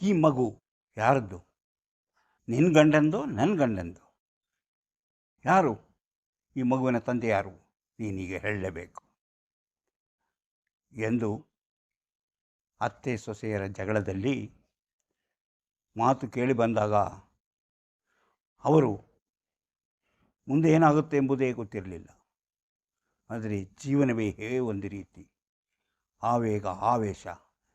ಈ ಮಗು ಯಾರದ್ದು? ನಿನ್ನ ಗಂಡಂದು ನನ್ನ ಗಂಡಂದು. ಯಾರು? ಈ ಮಗುವಿನ ತಂದೆ ಯಾರು? ನೀನೀಗ ಹೇಳಲೇಬೇಕು. ಎಂದು ಅತ್ತೆ ಸೊಸೆಯರ ಜಗಳದಲ್ಲಿ ಮಾತು ಕೇಳಿ ಬಂದಾಗ ಅವರು ಮುಂದೆ ಏನಾಗುತ್ತೆ ಎಂಬುದೇ ಗೊತ್ತಿರಲಿಲ್ಲ. ಆದರೆ ಜೀವನವೇ ಹೇ ಒಂದು ರೀತಿ. ಆವೇಗ, ಆವೇಶ,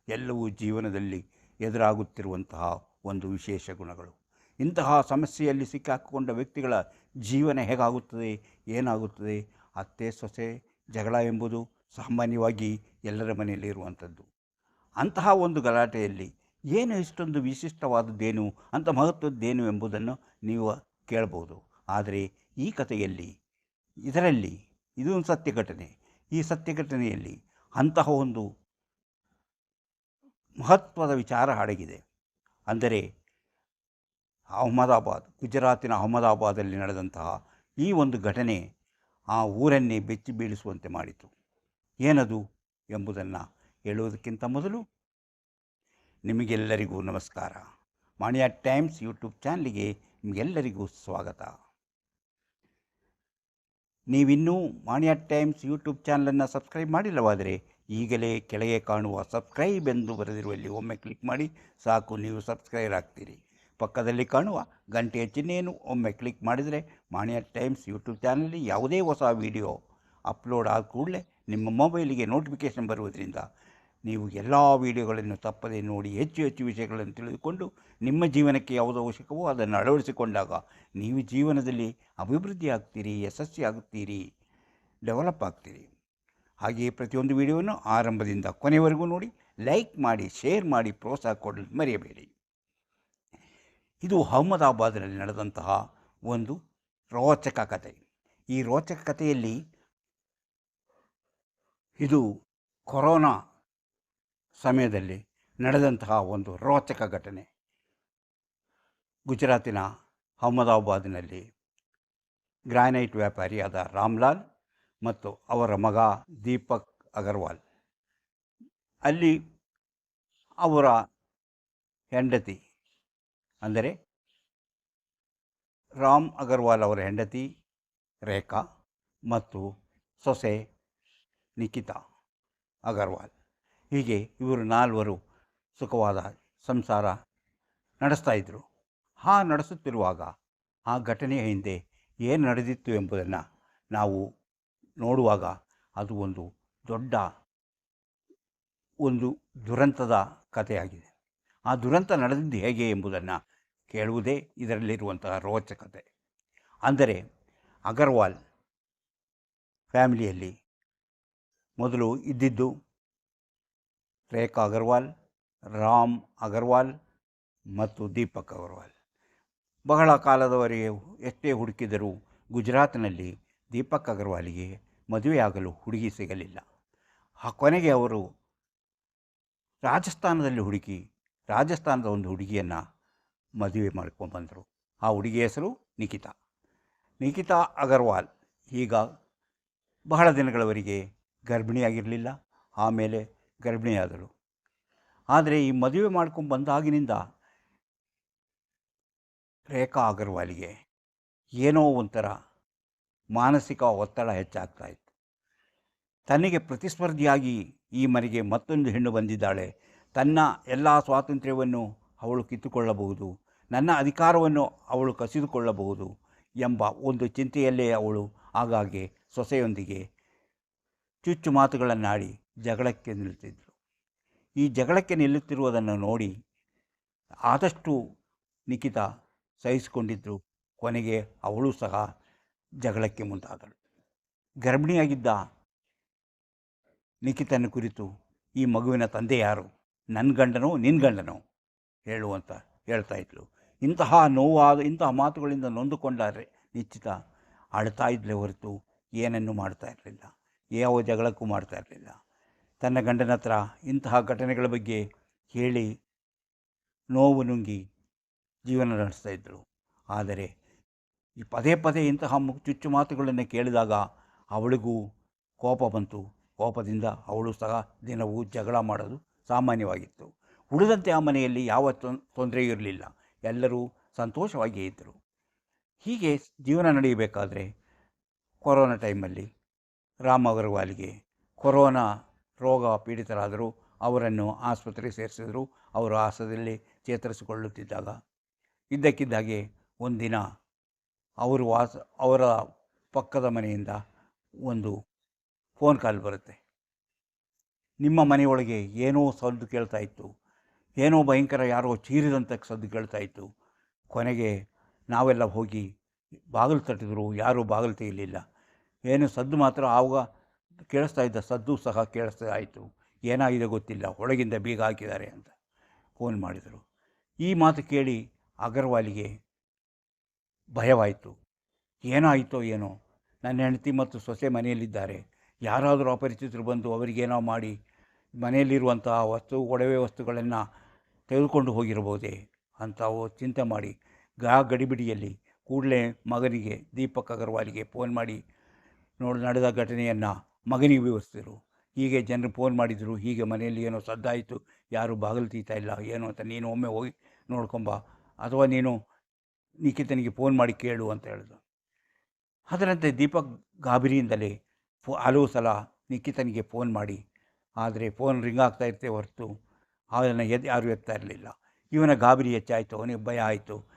ಎಲ್ಲವೂ ಜೀವನದಲ್ಲಿ ಎದುರಾಗುತ್ತಿರುವಂತಹ ಒಂದು ವಿಶೇಷ ಗುಣಗಳು. ಇಂತಹ ಸಮಸ್ಯೆಯಲ್ಲಿ ಸಿಕ್ಕಾಕಿಕೊಂಡ ವ್ಯಕ್ತಿಗಳ ಜೀವನ ಹೇಗಾಗುತ್ತದೆ, ಏನಾಗುತ್ತದೆ? ಅತ್ತೆ, ಸೊಸೆ, ಜಗಳ ಎಂಬುದು ಸಾಮಾನ್ಯವಾಗಿ ಎಲ್ಲರ ಮನೆಯಲ್ಲಿ ಇರುವಂಥದ್ದು. ಅಂತಹ ಒಂದು ಗಲಾಟೆಯಲ್ಲಿ ಏನು ಇಷ್ಟೊಂದು ವಿಶಿಷ್ಟವಾದದ್ದೇನು, ಅಂತ ಮಹತ್ವದ್ದೇನು ಎಂಬುದನ್ನು ನೀವು ಕೇಳಬಹುದು ಆದರೆ ಈ ಕಥೆಯಲ್ಲಿ, ಇದರಲ್ಲಿ ಇದೊಂದು ಸತ್ಯ ಘಟನೆ ಈ ಸತ್ಯ ಘಟನೆಯಲ್ಲಿ ಅಂತಹ ಒಂದು ಮಹತ್ವದ ವಿಚಾರ ಅಡಗಿದೆ ಅಂದರೆ ಅಹಮದಾಬಾದ್, ಗುಜರಾತಿನ ಅಹಮದಾಬಾದಲ್ಲಿ ನಡೆದಂತಹ ಈ ಒಂದು ಘಟನೆ ಆ ಊರನ್ನೇ ಬೆಚ್ಚಿ ಬೀಳಿಸುವಂತೆ ಮಾಡಿತು. ಏನದು ಎಂಬುದನ್ನು ಹೇಳುವುದಕ್ಕಿಂತ ಮೊದಲು ನಿಮಗೆಲ್ಲರಿಗೂ ನಮಸ್ಕಾರ. ಮಾಣಿಯಾ ಟೈಮ್ಸ್ ಯೂಟ್ಯೂಬ್ ಚಾನಲಿಗೆ ನಿಮಗೆಲ್ಲರಿಗೂ ಸ್ವಾಗತ. ನೀವಿನ್ನೂ ಮಾಣಿಯಾ ಟೈಮ್ಸ್ ಯೂಟ್ಯೂಬ್ ಚಾನಲನ್ನು ಸಬ್ಸ್ಕ್ರೈಬ್ ಮಾಡಿಲ್ಲವಾದರೆ ಈಗಲೇ ಕೆಳಗೆ ಕಾಣುವ ಸಬ್ಸ್ಕ್ರೈಬ್ ಎಂದು ಬರೆದಿರುವಲ್ಲಿ ಒಮ್ಮೆ ಕ್ಲಿಕ್ ಮಾಡಿ, ಸಾಕು ನೀವು ಸಬ್ಸ್ಕ್ರೈಬ್ ಆಗ್ತೀರಿ. ಪಕ್ಕದಲ್ಲಿ ಕಾಣುವ ಗಂಟೆಯ ಚಿಹ್ನೆಯನ್ನು ಒಮ್ಮೆ ಕ್ಲಿಕ್ ಮಾಡಿದರೆ ಮಾಣ್ಯ ಟೈಮ್ಸ್ ಯೂಟ್ಯೂಬ್ ಚಾನಲಲ್ಲಿ ಯಾವುದೇ ಹೊಸ ವಿಡಿಯೋ ಅಪ್ಲೋಡ್ ಆದ ಕೂಡಲೇ ನಿಮ್ಮ ಮೊಬೈಲಿಗೆ ನೋಟಿಫಿಕೇಷನ್ ಬರುವುದರಿಂದ ನೀವು ಎಲ್ಲ ವಿಡಿಯೋಗಳನ್ನು ತಪ್ಪದೆ ನೋಡಿ ಹೆಚ್ಚು ಹೆಚ್ಚು ವಿಷಯಗಳನ್ನು ತಿಳಿದುಕೊಂಡು ನಿಮ್ಮ ಜೀವನಕ್ಕೆ ಯಾವುದು ಅವಶ್ಯಕವೋ ಅದನ್ನು ಅಳವಡಿಸಿಕೊಂಡಾಗ ನೀವು ಜೀವನದಲ್ಲಿ ಅಭಿವೃದ್ಧಿ ಆಗ್ತೀರಿ ಯಶಸ್ವಿ ಆಗುತ್ತೀರಿ ಡೆವಲಪ್ ಆಗ್ತೀರಿ. ಹಾಗೆಯೇ ಪ್ರತಿಯೊಂದು ವಿಡಿಯೋವನ್ನು ಆರಂಭದಿಂದ ಕೊನೆವರೆಗೂ ನೋಡಿ, ಲೈಕ್ ಮಾಡಿ, ಶೇರ್ ಮಾಡಿ, ಪ್ರೋತ್ಸಾಹ ಕೊಡಲು ಮರೆಯಬೇಡಿ. ಇದು ಅಹಮದಾಬಾದ್ನಲ್ಲಿ ನಡೆದಂತಹ ಒಂದು ರೋಚಕ ಕಥೆ ಈ ರೋಚಕ ಕಥೆಯಲ್ಲಿ ಇದು ಕೊರೋನಾ ಸಮಯದಲ್ಲಿ ನಡೆದಂತಹ ಒಂದು ರೋಚಕ ಘಟನೆ. ಗುಜರಾತಿನ ಅಹಮದಾಬಾದ್ನಲ್ಲಿ ಗ್ರಾನೈಟ್ ವ್ಯಾಪಾರಿಯಾದ ರಾಮ್ಲಾಲ್ ಮತ್ತು ಅವರ ಮಗ ದೀಪಕ್ ಅಗರ್ವಾಲ್. ಅಲ್ಲಿ ಅವರ ಹೆಂಡತಿ, ಅಂದರೆ ರಾಮ್ ಅಗರ್ವಾಲ್ ಅವರ ಹೆಂಡತಿ ರೇಖಾ ಮತ್ತು ಸೊಸೆ ನಿಖಿತಾ ಅಗರ್ವಾಲ್. ಹೀಗೆ ಇವರು ನಾಲ್ವರು ಸುಖವಾದ ಸಂಸಾರ ನಡೆಸ್ತಾ ಇದ್ದರು ಆ ನಡೆಸುತ್ತಿರುವಾಗ, ಆ ಘಟನೆಯ ಹಿಂದೆ ಏನು ನಡೆದಿತ್ತು ಎಂಬುದನ್ನು ನಾವು ನೋಡುವಾಗ ಅದು ಒಂದು ದೊಡ್ಡ ಒಂದು ದುರಂತದ ಕಥೆಯಾಗಿದೆ. ಆ ದುರಂತ ನಡೆದಿದ್ದು ಹೇಗೆ ಎಂಬುದನ್ನು ಕೇಳುವುದೇ ಇದರಲ್ಲಿರುವಂತಹ ರೋಚಕತೆ. ಅಂದರೆ ಅಗರ್ವಾಲ್ ಫ್ಯಾಮಿಲಿಯಲ್ಲಿ ಮೊದಲು ಇದ್ದಿದ್ದು ರೇಖಾ ಅಗರ್ವಾಲ್, ರಾಮ್ ಅಗರ್ವಾಲ್ ಮತ್ತು ದೀಪಕ್ ಅಗರ್ವಾಲ್. ಬಹಳ ಕಾಲದವರೆಗೆ ಎಷ್ಟೇ ಹುಡುಕಿದರೂ ಗುಜರಾತ್ನಲ್ಲಿ ದೀಪಕ್ ಅಗರ್ವಾಲಿಗೆ ಮದುವೆಯಾಗಲು ಹುಡುಗಿ ಸಿಗಲಿಲ್ಲ. ಆ ಕೊನೆಗೆ ಅವರು ರಾಜಸ್ಥಾನದಲ್ಲಿ ಹುಡುಕಿ ರಾಜಸ್ಥಾನದ ಒಂದು ಹುಡುಗಿಯನ್ನು ಮದುವೆ ಮಾಡ್ಕೊಂಡ್ಬಂದರು ಆ ಹುಡುಗಿ ಹೆಸರು ನಿಖಿತಾ ನಿಖಿತಾ ಅಗರ್ವಾಲ್ ಈಗ ಬಹಳ ದಿನಗಳವರೆಗೆ ಗರ್ಭಿಣಿಯಾಗಿರಲಿಲ್ಲ, ಆಮೇಲೆ ಗರ್ಭಿಣಿಯಾದಳು. ಆದರೆ ಈ ಮದುವೆ ಮಾಡ್ಕೊಂಡು ಬಂದಾಗಿನಿಂದ ರೇಖಾ ಅಗರ್ವಾಲಿಗೆ ಏನೋ ಒಂಥರ ಮಾನಸಿಕ ಒತ್ತಡ ಹೆಚ್ಚಾಗ್ತಾ ಇತ್ತು. ತನಗೆ ಪ್ರತಿಸ್ಪರ್ಧಿಯಾಗಿ ಈ ಮನೆಗೆ ಮತ್ತೊಂದು ಹೆಣ್ಣು ಬಂದಿದ್ದಾಳೆ. ತನ್ನ ಎಲ್ಲ ಸ್ವಾತಂತ್ರ್ಯವನ್ನು ಅವಳು ಕಿತ್ತುಕೊಳ್ಳಬಹುದು. ನನ್ನ ಅಧಿಕಾರವನ್ನು ಅವಳು ಕಸಿದುಕೊಳ್ಳಬಹುದು ಎಂಬ ಒಂದು ಚಿಂತೆಯಲ್ಲೇ ಅವಳು ಆಗಾಗ್ಗೆ ಸೊಸೆಯೊಂದಿಗೆ ಚುಚ್ಚು ಮಾತುಗಳನ್ನಾಡಿ ಜಗಳಕ್ಕೆ ನಿಲ್ಲುತ್ತಿದ್ದರು ಈ ಜಗಳಕ್ಕೆ ನಿಲ್ಲುತ್ತಿರುವುದನ್ನು ನೋಡಿ ಆದಷ್ಟು ನಿಖಿತ ಸಹಿಸಿಕೊಂಡಿದ್ದರು ಕೊನೆಗೆ ಅವಳು ಸಹ ಜಗಳಕ್ಕೆ ಮುಂದಾದಳು. ಗರ್ಭಿಣಿಯಾಗಿದ್ದ ನಿಖಿತನ ಕುರಿತು, ಈ ಮಗುವಿನ ತಂದೆ ಯಾರು? ನನ್ನ ಗಂಡನೋ ನಿನ್ನ ಗಂಡನೋ? ಹೇಳುವಂತ ಹೇಳ್ತಾ ಇದ್ಲು. ಇಂತಹ ನೋವಾದ, ಇಂತಹ ಮಾತುಗಳಿಂದ ನೊಂದುಕೊಂಡರೆ ನಿಶ್ಚಿತ. ಅಳ್ತಾ ಇದ್ಲೇ ಹೊರತು ಏನನ್ನು ಮಾಡ್ತಾ ಇರಲಿಲ್ಲ. ಯಾವ ಜಗಳಕ್ಕೂ ಮಾಡ್ತಾ ಇರಲಿಲ್ಲ. ತನ್ನ ಗಂಡನ ಹತ್ರ ಇಂತಹ ಘಟನೆಗಳ ಬಗ್ಗೆ ಹೇಳಿ ನೋವು ನುಂಗಿ ಜೀವನ ನಡೆಸ್ತಾ ಇದ್ದರು ಆದರೆ ಈ ಪದೇ ಪದೇ ಇಂತಹ ಚುಚ್ಚು ಮಾತುಗಳನ್ನು ಕೇಳಿದಾಗ ಅವಳಿಗೂ ಕೋಪ ಬಂತು. ಕೋಪದಿಂದ ಅವಳು ಸಹ ದಿನವೂ ಜಗಳ ಮಾಡೋದು ಸಾಮಾನ್ಯವಾಗಿತ್ತು. ಉಳಿದಂತೆ ಆ ಮನೆಯಲ್ಲಿ ಯಾವ ತೊಂದರೆ ಇರಲಿಲ್ಲ. ಎಲ್ಲರೂ ಸಂತೋಷವಾಗಿಯೇ ಇದ್ದರು. ಹೀಗೆ ಜೀವನ ನಡೆಯಬೇಕಾದ್ರೆ ಕೊರೋನಾ ಟೈಮಲ್ಲಿ ರಾಮ್ ಅಗರ್ವಾಲ್ಗೆ ಕೊರೋನಾ ರೋಗ ಪೀಡಿತರಾದರು ಅವರನ್ನು ಆಸ್ಪತ್ರೆಗೆ ಸೇರಿಸಿದರು. ಅವರು ಆಸದಲ್ಲಿ ಚೇತರಿಸಿಕೊಳ್ಳುತ್ತಿದ್ದಾಗ ಇದ್ದಕ್ಕಿದ್ದಾಗೆ ಒಂದಿನ ಅವರು ವಾಸ, ಅವರ ಪಕ್ಕದ ಮನೆಯಿಂದ ಒಂದು ಫೋನ್ ಕಾಲ್ ಬರುತ್ತೆ. ನಿಮ್ಮ ಮನೆಯೊಳಗೆ ಏನೋ ಸದ್ದು ಕೇಳ್ತಾ ಇತ್ತು. ಏನೋ ಭಯಂಕರ ಯಾರೋ ಚೀರಿದಂಥ ಸದ್ದು ಕೇಳ್ತಾ ಇತ್ತು. ಕೊನೆಗೆ ನಾವೆಲ್ಲ ಹೋಗಿ ಬಾಗಿಲು ತಟ್ಟಿದ್ರು, ಯಾರೂ ಬಾಗಿಲು ತೆಗಿಲಿಲ್ಲ ಏನು ಸದ್ದು ಮಾತ್ರ ಆವಾಗ ಕೇಳಿಸ್ತಾ ಇದ್ದ, ಸದ್ದು ಸಹ ಕೇಳಿಸ್ತಾ ಆಯಿತು. ಏನಾಗಿದೆ ಗೊತ್ತಿಲ್ಲ, ಒಳಗಿಂದ ಬೀಗ ಹಾಕಿದ್ದಾರೆ ಅಂತ ಫೋನ್ ಮಾಡಿದರು. ಈ ಮಾತು ಕೇಳಿ ಅಗರ್ವಾಲಿಗೆ ಭಯವಾಯಿತು. ಏನಾಯಿತೋ ಏನೋ. ನನ್ನ ಹೆಂಡತಿ ಮತ್ತು ಸೊಸೆ ಮನೆಯಲ್ಲಿದ್ದಾರೆ. ಯಾರಾದರೂ ಅಪರಿಚಿತರು ಬಂದು ಅವರಿಗೇನೋ ಮಾಡಿ ಮನೆಯಲ್ಲಿರುವಂತಹ ವಸ್ತು, ಒಡವೆ ವಸ್ತುಗಳನ್ನು ತೆಗೆದುಕೊಂಡು ಹೋಗಿರಬಹುದೇ ಅಂತ ಚಿಂತೆ ಮಾಡಿ ಗಾ ಗಡಿಬಿಡಿಯಲ್ಲಿ ಕೂಡಲೇ ಮಗನಿಗೆ, ದೀಪಕ್ ಅಗರ್ವಾಲಿಗೆ ಫೋನ್ ಮಾಡಿ ನೋಡಿ ನಡೆದ ಘಟನೆಯನ್ನು ಮಗನಿಗೆ ವಿವರಿಸಿದರು. ಹೀಗೆ ಜನರು ಫೋನ್ ಮಾಡಿದರು. ಹೀಗೆ ಮನೆಯಲ್ಲಿ ಏನೋ ಸದ್ದಾಯಿತು. ಯಾರೂ ಬಾಗಿಲು ತೀತಾ ಇಲ್ಲ. ಏನು ಅಂತ ನೀನು ಒಮ್ಮೆ ಹೋಗಿ ನೋಡ್ಕೊಂಬ. ಅಥವಾ ನೀನು ನಿಖಿತನಿಗೆ ಫೋನ್ ಮಾಡಿ ಕೇಳು ಅಂತ ಹೇಳಿದ್ರು. ಅದರಂತೆ ದೀಪಕ್ ಗಾಬರಿಯಿಂದಲೇ ಫೋ ಹಲವು ಸಲ ನಿಖಿತನಿಗೆ ಫೋನ್ ಮಾಡಿ. ಆದರೆ ಫೋನ್ ರಿಂಗ್ ಆಗ್ತಾ ಇರ್ತೇ ಹೊರತು ಅದನ್ನು ಎದ್, ಯಾರೂ ಎತ್ತಾ ಇರಲಿಲ್ಲ. ಇವನ ಗಾಬರಿ ಹೆಚ್ಚಾಯಿತು, ಅವನಿಗೆ ಭಯ ಆಯಿತು.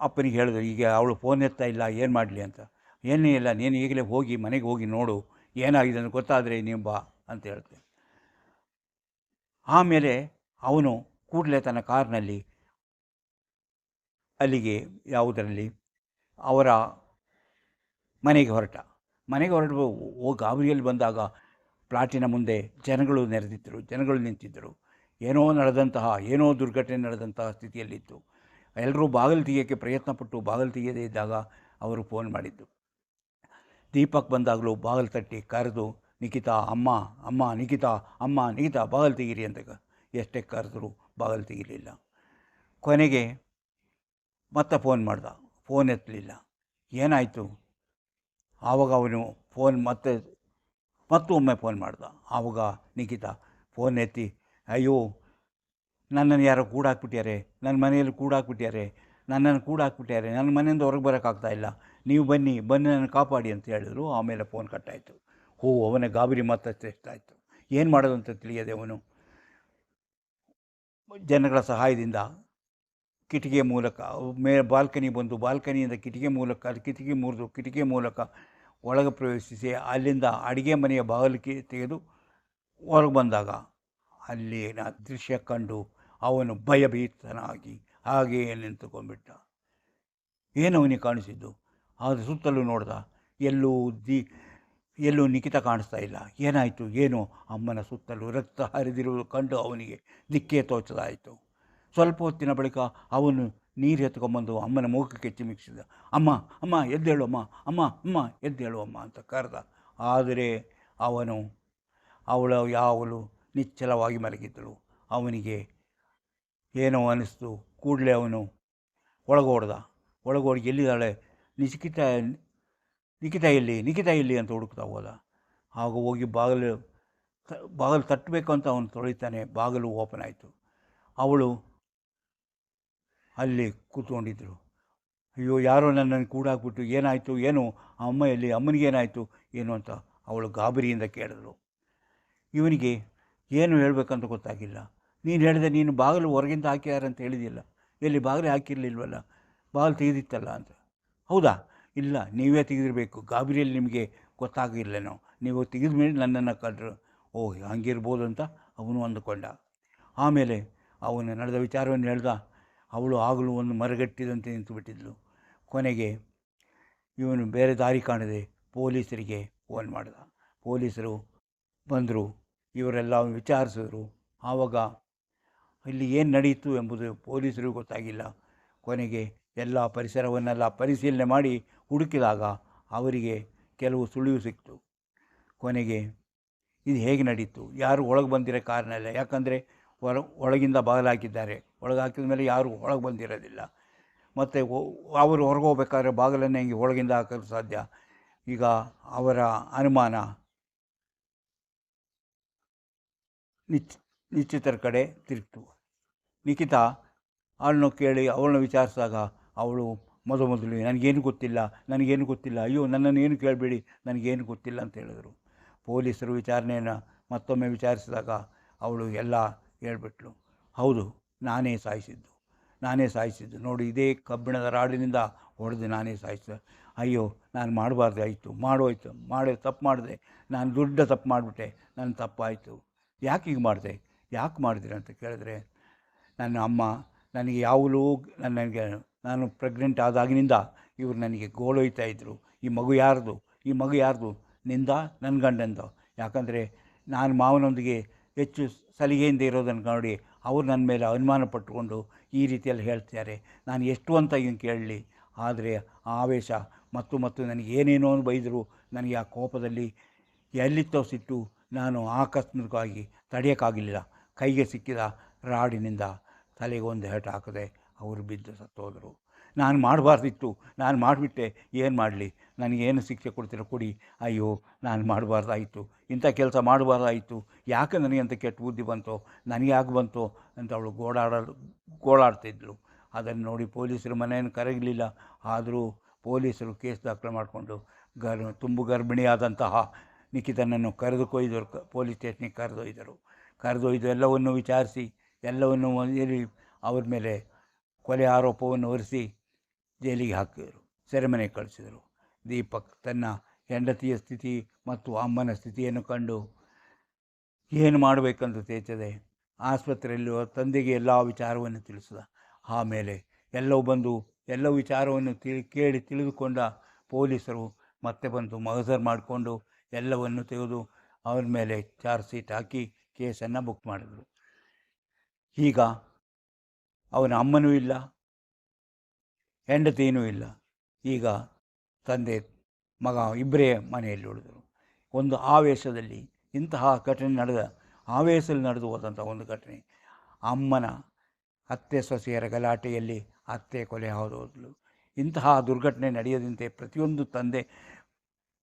ಅಪ್ಪನಿಗೆ ಹೇಳಿದ್ರು, ಈಗ ಅವಳು ಫೋನ್ ಎತ್ತಾ ಇಲ್ಲ, ಏನು ಮಾಡಲಿ ಅಂತ? ಏನೇ ಇಲ್ಲ, ನೀನು ಈಗಲೇ ಹೋಗಿ, ಮನೆಗೆ ಹೋಗಿ ನೋಡು. ಏನಾಗಿದೆ ಅಂತ ಗೊತ್ತಾದರೆ ನೀವು ಬಾ, ಅಂತ ಹೇಳ್ತೆ. ಆಮೇಲೆ ಅವನು ಕೂಡಲೇ ತನ್ನ ಕಾರ್ನಲ್ಲಿ ಅಲ್ಲಿಗೆ ಯಾವುದರಲ್ಲಿ? ಅವರ ಮನೆಗೆ ಹೊರಟ. ಮನೆಗೆ ಹೊರಟು ಓ ಗಾಬರಿಯಲ್ಲಿ ಬಂದಾಗ ಪ್ಲಾಟಿನ ಮುಂದೆ ಜನಗಳು ನೆರೆದಿದ್ದರು, ಜನಗಳು ನಿಂತಿದ್ದರು. ಏನೋ ನಡೆದಂತಹ, ಏನೋ ದುರ್ಘಟನೆ ನಡೆದಂತಹ ಸ್ಥಿತಿಯಲ್ಲಿತ್ತು. ಎಲ್ಲರೂ ಬಾಗಿಲು ತೆಗೆಯೋಕ್ಕೆ ಪ್ರಯತ್ನಪಟ್ಟು ಬಾಗಿಲು ತೆಗೆಯದೇ ಇದ್ದಾಗ ಅವರು ಫೋನ್ ಮಾಡಿದ್ದು. ದೀಪಕ್ ಬಂದಾಗಲೂ ಬಾಗಿಲು ತಟ್ಟಿ ಕರೆದು, ನಿಖಿತಾ, ಅಮ್ಮ ಅಮ್ಮ, ನಿಖಿತಾ ಅಮ್ಮ, ನಿಖಿತಾ, ಬಾಗಿಲು ತೆಗೀರಿ ಅಂತ ಎಷ್ಟೇ ಕರೆದ್ರು ಬಾಗಿಲು ತೆಗಿಲಿಲ್ಲ. ಕೊನೆಗೆ ಮತ್ತೆ ಫೋನ್ ಮಾಡ್ದ. ಫೋನ್ ಎತ್ತಲಿಲ್ಲ. ಏನಾಯಿತು? ಆವಾಗ ಅವನು ಫೋನ್ ಮತ್ತೆ ಮತ್ತೊಮ್ಮೆ ಫೋನ್ ಮಾಡ್ದ. ಆವಾಗ ನಿಖಿತಾ ಫೋನ್ ಎತ್ತಿ, ಅಯ್ಯೋ, ನನ್ನನ್ನು ಯಾರೋ ಕೂಡ ಹಾಕ್ಬಿಟ್ಟ್ಯಾರೆ ನನ್ನ ಮನೆಯಲ್ಲಿ ಕೂಡ ಹಾಕ್ಬಿಟ್ಟ್ಯಾರೆ ನನ್ನನ್ನು ಕೂಡ ಹಾಕ್ಬಿಟ್ಟ್ಯಾರೆ ನನ್ನ ಮನೆಯಿಂದ ಹೊರಗೆ ಬರೋಕ್ಕಾಗ್ತಾಯಿಲ್ಲ ನೀವು ಬನ್ನಿ ಬನ್ನಿ ನನ್ನ ಕಾಪಾಡಿ ಅಂತ ಹೇಳಿದ್ರು. ಆಮೇಲೆ ಫೋನ್ ಕಟ್ಟಾಯಿತು. ಹೋ, ಅವನ ಗಾಬರಿ ಮತ್ತಷ್ಟು ಎಷ್ಟಾಯಿತು ಏನು ಮಾಡೋದು ಅಂತ ತಿಳಿಯದೆ ಅವನು. ಜನಗಳ ಸಹಾಯದಿಂದ ಕಿಟಿಕಿಯ ಮೂಲಕ, ಮೇ, ಬಾಲ್ಕನಿ ಬಂದು ಬಾಲ್ಕನಿಯಿಂದ ಕಿಟಕಿ ಮೂಲಕ ಅದು ಕಿಟಕಿ ಮುರಿದು ಕಿಟಕಿ ಮೂಲಕ ಒಳಗೆ ಪ್ರವೇಶಿಸಿ ಅಲ್ಲಿಂದ ಅಡುಗೆ ಮನೆಯ ಬಾಗಿಲಿಗೆ ತೆಗೆದು ಹೊರಗೆ ಬಂದಾಗ ಅಲ್ಲಿನ ದೃಶ್ಯ ಕಂಡು ಅವನು ಭಯಭೀತನಾಗಿ ಹಾಗೆಯೇ ನಿಂತುಕೊಂಡ್ಬಿಟ್ಟ. ಏನವನಿಗೆ ಕಾಣಿಸಿದ್ದು? ಆದ ಸುತ್ತಲೂ ನೋಡ್ದ, ಎಲ್ಲೂ ದಿ, ಎಲ್ಲೂ ನಿಖಿತ ಕಾಣಿಸ್ತಾ ಇಲ್ಲ. ಏನಾಯಿತು? ಏನು? ಅಮ್ಮನ ಸುತ್ತಲೂ ರಕ್ತ ಹರಿದಿರುವುದು ಕಂಡು ಅವನಿಗೆ ದಿಕ್ಕೇ ತೋಚದಾಯಿತು. ಸ್ವಲ್ಪ ಹೊತ್ತಿನ ಬಳಿಕ ಅವನು ನೀರು ಎತ್ಕೊಂಬಂದು ಅಮ್ಮನ ಮುಖಕ್ಕೆ ಚಿಮಿಕ್ಸಿದ ಅಮ್ಮ ಅಮ್ಮ ಎದ್ದೇಳು ಅಮ್ಮ ಅಮ್ಮ ಅಮ್ಮ ಎದ್ದೇಳು ಅಮ್ಮ ಅಂತ ಕರೆದ. ಆದರೆ ಅವನು, ಅವಳು ಯಾವಳು ನಿಚ್ಚಲವಾಗಿ ಮಲಗಿದ್ದಳು. ಅವನಿಗೆ ಏನೋ ಅನ್ನಿಸ್ತು. ಕೂಡಲೇ ಅವನು ಒಳಗೋಡ್ದ. ಒಳಗೋಡಿ ಎಲ್ಲಿದ್ದಾಳೆ? ನಿಖಿತ ನಿಖಿತ ಇಲ್ಲಿ ನಿಖಿತ ಇಲ್ಲಿ ಅಂತ ಹುಡುಕ್ತಾ ಹೋದ. ಆಗ ಹೋಗಿ ಬಾಗಿಲು ಬಾಗಿಲು ತಟ್ಟಬೇಕು ಅಂತ ಅವನು ತೊಳಿತಾನೆ. ಬಾಗಿಲು ಓಪನ್ ಆಯಿತು. ಅವಳು ಅಲ್ಲಿ ಕೂತ್ಕೊಂಡಿದ್ದರು ಅಯ್ಯೋ, ಯಾರೋ ನನ್ನನ್ನು ಕೂಡಾಕ್ಬಿಟ್ಟು ಏನಾಯಿತು, ಏನು ಆ ಅಮ್ಮ ಎಲ್ಲಿ ಅಮ್ಮನಿಗೇನಾಯಿತು ಏನು ಅಂತ ಅವಳು ಗಾಬರಿಯಿಂದ ಕೇಳಿದ್ರು ಇವನಿಗೆ ಏನು ಹೇಳಬೇಕಂತ ಗೊತ್ತಾಗಿಲ್ಲ. ನೀನು ಹೇಳಿದೆ ನೀನು ಬಾಗಿಲು ಹೊರಗಿಂದ ಹಾಕಿದ್ದಾರೆ ಅಂತ ಹೇಳಿದಿಲ್ಲ ಎಲ್ಲಿ ಬಾಗಿಲು ಹಾಕಿರಲಿಲ್ವಲ್ಲ, ಬಾಗಿಲು ತೆಗೆದಿತ್ತಲ್ಲ ಅಂತ. ಹೌದಾ? ಇಲ್ಲ, ನೀವೇ ತೆಗೆದಿರಬೇಕು, ಗಾಬರಿಯಲ್ಲಿ ನಿಮಗೆ ಗೊತ್ತಾಗಿರ್ಲೇನೋ, ನೀವು ತೆಗೆದ ಮೇಲೆ ನನ್ನನ್ನು ಕಂಡ್ರು ಓಹ್ ಹಂಗಿರ್ಬೋದು ಅಂತ ಅವನು ಅಂದುಕೊಂಡ. ಆಮೇಲೆ ಅವನು ನಡೆದ ವಿಚಾರವನ್ನು ಹೇಳ್ದ ಅವಳು ಆಗಲೂ ಒಂದು ಮರಗಟ್ಟಿದಂತೆ ನಿಂತುಬಿಟ್ಟಿದ್ಲು. ಕೊನೆಗೆ ಇವನು ಬೇರೆ ದಾರಿ ಕಾಣದೆ ಪೊಲೀಸರಿಗೆ ಫೋನ್ ಮಾಡಿದ. ಪೊಲೀಸರು ಬಂದರು, ಇವರೆಲ್ಲ ವಿಚಾರಿಸಿದ್ರು. ಆವಾಗ ಇಲ್ಲಿ ಏನು ನಡೆಯಿತು ಎಂಬುದು ಪೊಲೀಸರಿಗೂ ಗೊತ್ತಾಗಿಲ್ಲ. ಕೊನೆಗೆ ಎಲ್ಲ ಪರಿಸರವನ್ನೆಲ್ಲ ಪರಿಶೀಲನೆ ಮಾಡಿ ಹುಡುಕಿದಾಗ ಅವರಿಗೆ ಕೆಲವು ಸುಳಿವು ಸಿಕ್ತು. ಕೊನೆಗೆ ಇದು ಹೇಗೆ ನಡೀತು? ಯಾರು ಒಳಗೆ ಬಂದಿರೋ ಕಾರಣ ಇಲ್ಲ. ಯಾಕಂದರೆ ಹೊರ, ಒಳಗಿಂದ ಬಾಗಿಲು ಹಾಕಿದ್ದಾರೆ ಒಳಗೆ ಹಾಕಿದ ಮೇಲೆ ಯಾರೂ ಒಳಗೆ ಬಂದಿರೋದಿಲ್ಲ. ಮತ್ತು ಅವರು ಹೊರಗೆ ಹೋಗ್ಬೇಕಾದ್ರೆ ಬಾಗಿಲನ್ನು ಹೆಂಗೆ ಒಳಗಿಂದ ಹಾಕಲು ಸಾಧ್ಯ. ಈಗ ಅವರ ಅನುಮಾನ ನಿಚ್, ನಿಶ್ಚಿತರ ಕಡೆ ತಿರುಗ್ತು. ನಿಖಿತಾ ಅವಳನ್ನು ಕೇಳಿ ಅವಳನ್ನ ವಿಚಾರಿಸಿದಾಗ ಅವಳು ಮೊದ ಮೊದಲು, ನನಗೇನು ಗೊತ್ತಿಲ್ಲ ನನಗೇನು ಗೊತ್ತಿಲ್ಲ, ಅಯ್ಯೋ, ನನ್ನನ್ನು ಏನು ಕೇಳಬೇಡಿ, ನನಗೇನು ಗೊತ್ತಿಲ್ಲ ಅಂತ ಹೇಳಿದರು. ಪೊಲೀಸರು ವಿಚಾರಣೆಯನ್ನು ಮತ್ತೊಮ್ಮೆ ವಿಚಾರಿಸಿದಾಗ ಅವಳು ಎಲ್ಲ ಹೇಳ್ಬಿಟ್ಲು. ಹೌದು ನಾನೇ ಸಾಯಿಸಿದ್ದು ನಾನೇ ಸಾಯಿಸಿದ್ದು. ನೋಡಿ, ಇದೇ ಕಬ್ಬಿಣದ ರಾಡಿನಿಂದ ಹೊಡೆದು ನಾನೇ ಸಾಯಿಸಿದೆ ಅಯ್ಯೋ, ನಾನು ಮಾಡಬಾರ್ದು, ಆಯಿತು, ಮಾಡೋಯ್ತು, ಮಾಡಿ, ತಪ್ಪು ಮಾಡಿದೆ. ನಾನು ದೊಡ್ಡ ತಪ್ಪು ಮಾಡಿಬಿಟ್ಟೆ, ನನ್ನ ತಪ್ಪಾಯಿತು. ಯಾಕೆ ಹೀಗೆ ಮಾಡಿದೆ? ಯಾಕೆ ಮಾಡಿದ್ರಿ ಅಂತ ಕೇಳಿದ್ರೆ, ನನ್ನ ಅಮ್ಮ ನನಗೆ ಯಾವಾಗಲೂ ನನಗೆ, ನಾನು ಪ್ರೆಗ್ನೆಂಟ್ ಆದಾಗಿನಿಂದ ಇವರು ನನಗೆ ಗೋಳೊಯ್ತಾ ಇದ್ದರು ಈ ಮಗು ಯಾರ್ದು? ಈ ಮಗು ಯಾರ್ದು? ನಿಂದ, ನನ್ನ ಗಂಡಂದು. ಯಾಕಂದರೆ, ನಾನು ಮಾವನೊಂದಿಗೆ ಹೆಚ್ಚು ಸಲಿಗೆಯಿಂದ ಇರೋದನ್ನು ನೋಡಿ ಅವ್ರು ನನ್ನ ಮೇಲೆ ಅನುಮಾನ ಪಟ್ಟುಕೊಂಡು ಈ ರೀತಿಯಲ್ಲಿ ಹೇಳ್ತಾರೆ ನಾನು ಎಷ್ಟು ಅಂತ ಹಿಂಗೆ ಕೇಳಲಿ. ಆದರೆ ಆವೇಶ ಮತ್ತು ಮತ್ತು ನನಗೆ ಏನೇನೋ ಬೈದರು ನನಗೆ ಆ ಕೋಪದಲ್ಲಿ ಎಲ್ಲಿತ್ತೋ ಸಿಟ್ಟು ನಾನು ಆಕಸ್ಮಿಕವಾಗಿ ತಡೆಯೋಕ್ಕಾಗಲಿಲ್ಲ ಕೈಗೆ ಸಿಕ್ಕಿದ ರಾಡಿನಿಂದ ತಲೆಗೆ ಒಂದು ಹೆಟ್ ಹಾಕದೆ ಅವರು ಬಿದ್ದು ಸತ್ತೋದರು. ನಾನು ಮಾಡಬಾರ್ದಿತ್ತು, ನಾನು ಮಾಡಿಬಿಟ್ಟೆ, ಏನು ಮಾಡಲಿ? ನನಗೇನು ಶಿಕ್ಷೆ ಕೊಡ್ತೀರೋ ಕೊಡಿ. ಅಯ್ಯೋ, ನಾನು ಮಾಡಬಾರ್ದಾಯಿತು. ಇಂಥ ಕೆಲಸ ಮಾಡಬಾರ್ದಾಯಿತು. ಯಾಕೆ ನನಗೆ ಅಂತ ಕೆಟ್ಟ ಬುದ್ಧಿ ಬಂತೋ? ನನಗೆ ಯಾಕೆ ಬಂತು ಅಂತ ಅವಳು ಗೋಳಾಡಲು ಗೋಳಾಡ್ತಿದ್ಳು ಅದನ್ನು ನೋಡಿ ಪೊಲೀಸರು ಮನೆಯನ್ನು ಕರಗಲಿಲ್ಲ ಆದರೂ ಪೊಲೀಸರು ಕೇಸ್ ದಾಖಲೆ ಮಾಡಿಕೊಂಡು ಗರ್, ತುಂಬು ಗರ್ಭಿಣಿಯಾದಂತಹ ನಿಖಿತನನ್ನು ಕರೆದುಕೊಯ್ದರು. ಪೊಲೀಸ್ ಸ್ಟೇಷನಿಗೆ ಕರೆದೊಯ್ದರು. ಕರೆದೊಯ್ದು ಎಲ್ಲವನ್ನು ವಿಚಾರಿಸಿ, ಎಲ್ಲವನ್ನು ಹೇಳಿ ಅವ್ರ ಮೇಲೆ ಕೊಲೆ ಆರೋಪವನ್ನು ಹೊರಿಸಿ ಜೈಲಿಗೆ ಹಾಕಿದರು ಸೆರೆಮನೆಗೆ ಕಳಿಸಿದರು. ದೀಪಕ್ ತನ್ನ ಹೆಂಡತಿಯ ಸ್ಥಿತಿ ಮತ್ತು ಅಮ್ಮನ ಸ್ಥಿತಿಯನ್ನು ಕಂಡು, ಏನು ಮಾಡಬೇಕಂತ ತೇಚದೆ? ಆಸ್ಪತ್ರೆಯಲ್ಲಿ ತಂದೆಗೆ ಎಲ್ಲ ವಿಚಾರವನ್ನು ತಿಳಿಸಿದ. ಆಮೇಲೆ ಎಲ್ಲವೂ ಬಂದು ಎಲ್ಲ ವಿಚಾರವನ್ನು ತಿಳಿ, ಕೇಳಿ ತಿಳಿದುಕೊಂಡ ಪೊಲೀಸರು ಮತ್ತೆ ಬಂದು ಮಗಸರ್ ಮಾಡಿಕೊಂಡು ಎಲ್ಲವನ್ನು ತೆಗೆದು ಅವರ ಮೇಲೆ ಚಾರ್ಜ್ ಶೀಟ್ ಹಾಕಿ ಕೇಸನ್ನು ಬುಕ್ ಮಾಡಿದರು. ಈಗ ಅವನ ಅಮ್ಮನೂ ಇಲ್ಲ ಹೆಂಡತಿಯೂ ಇಲ್ಲ. ಈಗ ತಂದೆ, ಮಗ ಇಬ್ಬರೇ ಮನೆಯಲ್ಲಿ ಉಳಿದರು. ಒಂದು ಆವೇಶದಲ್ಲಿ ಇಂತಹ ಘಟನೆ ನಡೆದ, ಆವೇಶದಲ್ಲಿ ನಡೆದು ಹೋದಂಥ ಒಂದು ಘಟನೆ. ಅಮ್ಮನ ಅತ್ತೆ ಸೊಸೆಯರ ಗಲಾಟೆಯಲ್ಲಿ ಅತ್ತೆ ಕೊಲೆ ಹೋದಲು ಇಂತಹ ದುರ್ಘಟನೆ ನಡೆಯದಂತೆ ಪ್ರತಿಯೊಂದು ತಂದೆ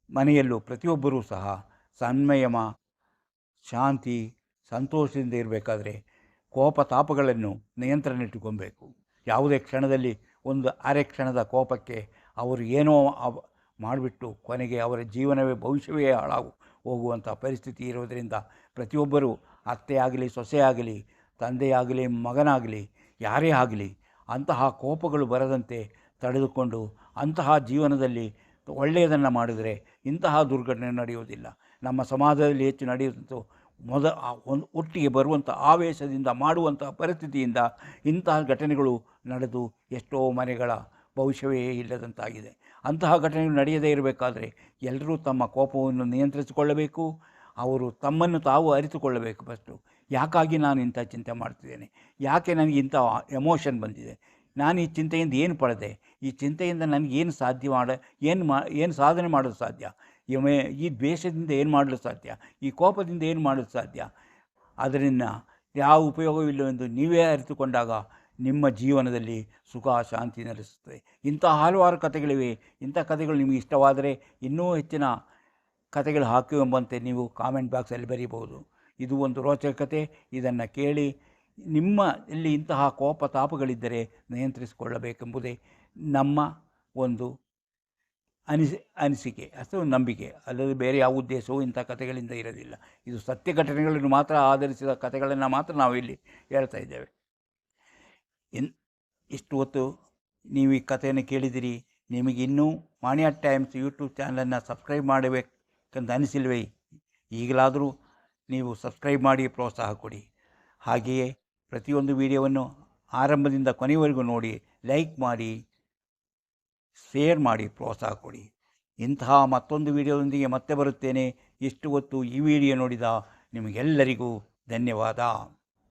ಮನೆಯಲ್ಲೂ ಪ್ರತಿಯೊಬ್ಬರೂ ಸಹ ಸನ್ಮಯಮ ಶಾಂತಿ, ಸಂತೋಷದಿಂದ ಇರಬೇಕಾದ್ರೆ ಕೋಪ ತಾಪಗಳನ್ನು ನಿಯಂತ್ರಣ ಯಾವುದೇ ಕ್ಷಣದಲ್ಲಿ ಒಂದು ಅರೆ ಕ್ಷಣದ ಕೋಪಕ್ಕೆ ಅವರು ಏನೋ ಮಾಡಿಬಿಟ್ಟು ಕೊನೆಗೆ ಅವರ ಜೀವನವೇ, ಭವಿಷ್ಯವೇ ಹಾಳಾಗು ಹೋಗುವಂಥ ಪರಿಸ್ಥಿತಿ ಇರೋದರಿಂದ ಪ್ರತಿಯೊಬ್ಬರೂ ಅತ್ತೆ ಆಗಲಿ, ಸೊಸೆ ಆಗಲಿ ತಂದೆಯಾಗಲಿ ಮಗನಾಗಲಿ, ಯಾರೇ ಆಗಲಿ ಅಂತಹ ಕೋಪಗಳು ಬರದಂತೆ ತಡೆದುಕೊಂಡು ಅಂತಹ ಜೀವನದಲ್ಲಿ ಒಳ್ಳೆಯದನ್ನು ಮಾಡಿದರೆ ಇಂತಹ ದುರ್ಘಟನೆ ನಡೆಯುವುದಿಲ್ಲ. ನಮ್ಮ ಸಮಾಜದಲ್ಲಿ ಹೆಚ್ಚು ನಡೆಯುವಂಥ ಮೊದ ಒಂದು ಒಟ್ಟಿಗೆ ಬರುವಂಥ ಆವೇಶದಿಂದ, ಮಾಡುವಂಥ ಪರಿಸ್ಥಿತಿಯಿಂದ ಇಂತಹ ಘಟನೆಗಳು ನಡೆದು ಎಷ್ಟೋ ಮನೆಗಳ ಭವಿಷ್ಯವೇ ಇಲ್ಲದಂತಾಗಿದೆ. ಅಂತಹ ಘಟನೆಗಳು ನಡೆಯದೇ ಇರಬೇಕಾದರೆ ಎಲ್ಲರೂ ತಮ್ಮ ಕೋಪವನ್ನು ನಿಯಂತ್ರಿಸಿಕೊಳ್ಳಬೇಕು. ಅವರು ತಮ್ಮನ್ನು ತಾವು ಅರಿತುಕೊಳ್ಳಬೇಕು ಫಸ್ಟು ಯಾಕಾಗಿ ನಾನು ಇಂಥ ಚಿಂತೆ ಮಾಡ್ತಿದ್ದೇನೆ? ಯಾಕೆ ನನಗೆ ಇಂಥ ಎಮೋಷನ್ ಬಂದಿದೆ? ನಾನು ಈ ಚಿಂತೆಯಿಂದ ಏನು ಪಡೆದೆ? ಈ ಚಿಂತೆಯಿಂದ ನನಗೇನು ಸಾಧ್ಯ ಮಾಡ, ಏನು ಮಾ, ಏನು ಸಾಧನೆ ಮಾಡಲು ಸಾಧ್ಯ? ಈ ದ್ವೇಷದಿಂದ ಏನು ಮಾಡಲು ಸಾಧ್ಯ? ಈ ಕೋಪದಿಂದ ಏನು ಮಾಡಲು ಸಾಧ್ಯ? ಅದರಿಂದ ಯಾವ ಉಪಯೋಗವಿಲ್ಲವೆಂದು ನೀವೇ ಅರಿತುಕೊಂಡಾಗ ನಿಮ್ಮ ಜೀವನದಲ್ಲಿ ಸುಖ, ಶಾಂತಿ ನೆಲೆಸುತ್ತದೆ. ಇಂಥ ಹಲವಾರು ಕಥೆಗಳಿವೆ. ಇಂಥ ಕಥೆಗಳು ನಿಮಗೆ ಇಷ್ಟವಾದರೆ ಇನ್ನೂ ಹೆಚ್ಚಿನ ಕಥೆಗಳು ಹಾಕಿವೆಂಬಂತೆ ನೀವು ಕಾಮೆಂಟ್ ಬಾಕ್ಸಲ್ಲಿ ಬರೀಬಹುದು. ಇದು ಒಂದು ರೋಚಕ ಕತೆ ಇದನ್ನು ಕೇಳಿ ನಿಮ್ಮ ಇಲ್ಲಿ ಇಂತಹ ಕೋಪ, ತಾಪಗಳಿದ್ದರೆ ನಿಯಂತ್ರಿಸಿಕೊಳ್ಳಬೇಕೆಂಬುದೇ ನಮ್ಮ ಒಂದು ಅನಿಸಿ, ಅನಿಸಿಕೆ ಅಥವಾ ನಂಬಿಕೆ. ಅಲ್ಲದೆ ಬೇರೆ ಯಾವ ಉದ್ದೇಶವೂ ಇಂಥ ಕಥೆಗಳಿಂದ ಇರೋದಿಲ್ಲ. ಇದು ಸತ್ಯ ಘಟನೆಗಳನ್ನು ಮಾತ್ರ ಆಧರಿಸಿದ ಕಥೆಗಳನ್ನು ಮಾತ್ರ ನಾವು ಇಲ್ಲಿ ಹೇಳ್ತಾ ಇದ್ದೇವೆ. ಇನ್ ಇಷ್ಟು ಹೊತ್ತು ನೀವು ಈ ಕಥೆಯನ್ನು ಕೇಳಿದಿರಿ, ನಿಮಗೆ ಇನ್ನೂ ಮಾಣಿಯ ಟೈಮ್ಸ್ ಯೂಟ್ಯೂಬ್ ಚಾನಲನ್ನು ಸಬ್ಸ್ಕ್ರೈಬ್ ಮಾಡಬೇಕಂತ ಅನಿಸಿಲ್ವೇ? ಈಗಲಾದರೂ ನೀವು ಸಬ್ಸ್ಕ್ರೈಬ್ ಮಾಡಿ ಪ್ರೋತ್ಸಾಹ ಕೊಡಿ. ಹಾಗೆಯೇ ಪ್ರತಿಯೊಂದು ವಿಡಿಯೋವನ್ನು ಆರಂಭದಿಂದ ಕೊನೆಯವರೆಗೂ ನೋಡಿ, ಲೈಕ್ ಮಾಡಿ, ಶೇರ್ ಮಾಡಿ, ಪ್ರೋತ್ಸಾಹ ಕೊಡಿ. ಇಂತಹ ಮತ್ತೊಂದು ವಿಡಿಯೋದೊಂದಿಗೆ ಮತ್ತೆ ಬರುತ್ತೇನೆ. ಇಷ್ಟು ಹೊತ್ತು ಈ ವಿಡಿಯೋ ನೋಡಿದ ನಿಮಗೆಲ್ಲರಿಗೂ ಧನ್ಯವಾದ.